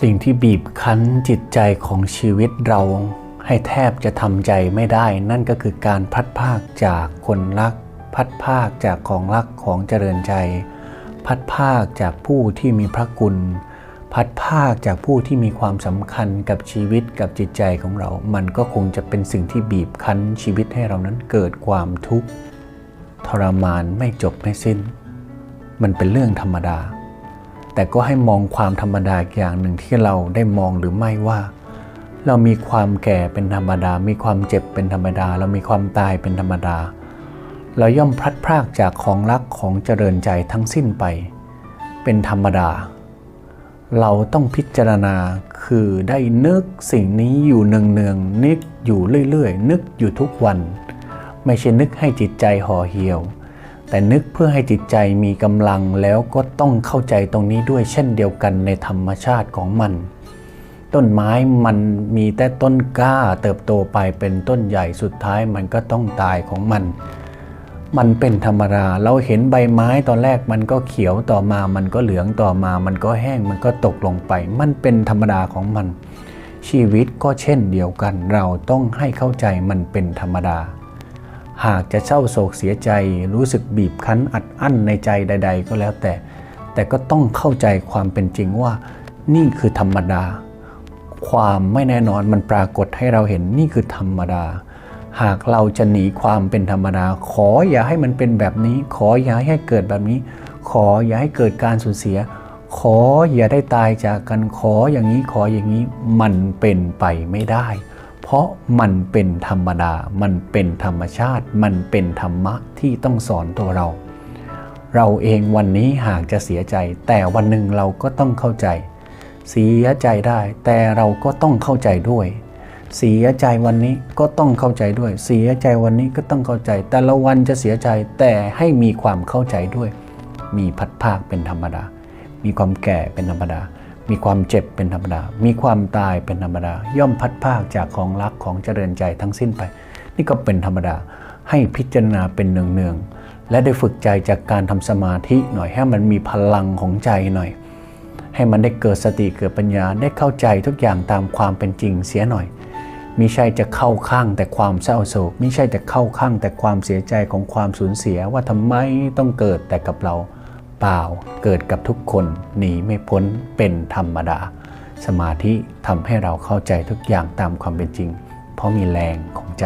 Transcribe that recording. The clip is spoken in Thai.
สิ่งที่บีบคั้นจิตใจของชีวิตเราให้แทบจะทำใจไม่ได้ นั่นก็คือการพัดภาคจากคนรัก พัดภาคจากของรักของเจริญใจ พัดภาคจากผู้ที่มีพระคุณ พัดภาคจากผู้ที่มีความสำคัญกับชีวิตกับจิตใจของเรา มันก็คงจะเป็นสิ่งที่บีบคั้นชีวิตให้เรานั้นเกิดความทุกข์ทรมานไม่จบไม่สิ้น มันเป็นเรื่องธรรมดา แต่ก็ให้มองความธรรมดาอย่างหนึ่งที่เราได้มองหรือไม่ว่า เรามีความแก่เป็นธรรมดา มีความเจ็บเป็นธรรมดา เรามีความตายเป็นธรรมดา เราย่อมพลัดพรากจากของรักของเจริญใจทั้งสิ้นไป เป็นธรรมดา เราต้องพิจารณาคือได้นึกสิ่งนี้อยู่เนืองๆนึกอยู่เรื่อยๆ นึกอยู่ทุกวัน ไม่ใช่นึกให้จิตใจห่อเหี่ยว แต่นึกเพื่อให้จิตใจมีกำลังแล้วก็ต้องเข้าใจตรงนี้ด้วยเช่นเดียวกันในธรรมชาติของมัน ต้นไม้มันมีแต่ต้นกล้าเติบโตไปเป็นต้นใหญ่สุดท้ายมันก็ต้องตายของมัน มันเป็นธรรมดาเราเห็นใบไม้ตอนแรกมันก็เขียวต่อมามันก็เหลืองต่อมา มันก็แห้งมันก็ตกลงไป มันเป็นธรรมดาของมัน ชีวิตก็เช่นเดียวกัน เราต้องให้เข้าใจมันเป็นธรรมดา หากจะเศร้าโศกเสียใจรู้สึกบีบคั้นอัดอั้นในใจใด ๆ ก็แล้วแต่ แต่ก็ต้องเข้าใจความเป็นจริงว่า นี่คือธรรมดา ความไม่แน่นอนมันปรากฏให้เราเห็นนี่คือธรรมดา หากเราจะหนีความเป็นธรรมดา ขออย่าให้มันเป็นแบบนี้ ขออย่าให้เกิดแบบนี้ ขออย่าให้เกิดการสูญเสีย ขออย่าได้ตายจากกันขออย่างนี้ขออย่างนี้มันเป็นไปไม่ได้ เพราะมันเป็นธรรมดา มันเป็นธรรมชาติ มันเป็นธรรมะที่ต้องสอนตัวเรา เราเองวันนี้หากจะเสียใจ แต่วันหนึ่งเราก็ต้องเข้าใจ เสียใจได้ แต่เราก็ต้องเข้าใจด้วย เสียใจวันนี้ก็ต้องเข้าใจด้วย เสียใจวันนี้ก็ต้องเข้าใจ แต่ละวันจะเสียใจแต่ให้มีความเข้าใจด้วย มีพัดภาคเป็นธรรมดา มีความแก่เป็นธรรมดา มีความเจ็บเป็นธรรมดา มีความตายเป็นธรรมดา ย่อมพัดภาคจากของรักของเจริญใจทั้งสิ้นไป นี่ก็เป็นธรรมดา ให้พิจารณาเป็นเนืองๆ และได้ฝึกใจจากการทำสมาธิหน่อย ให้มันมีพลังของใจหน่อย ให้มันได้เกิดสติเกิดปัญญา ได้เข้าใจทุกอย่างตามความเป็นจริงเสียหน่อยมิใช่จะเข้าข้างแต่ความเศร้าโศกมิใช่จะเข้าข้างแต่ความเสียใจของความสูญเสียว่าทำไมต้องเกิดแต่กับเรา เปล่า เกิดกับทุกคนหนีไม่พ้นเป็นธรรมดา สมาธิทำให้เราเข้าใจทุกอย่างตามความเป็นจริง เพราะมีแรงของใจ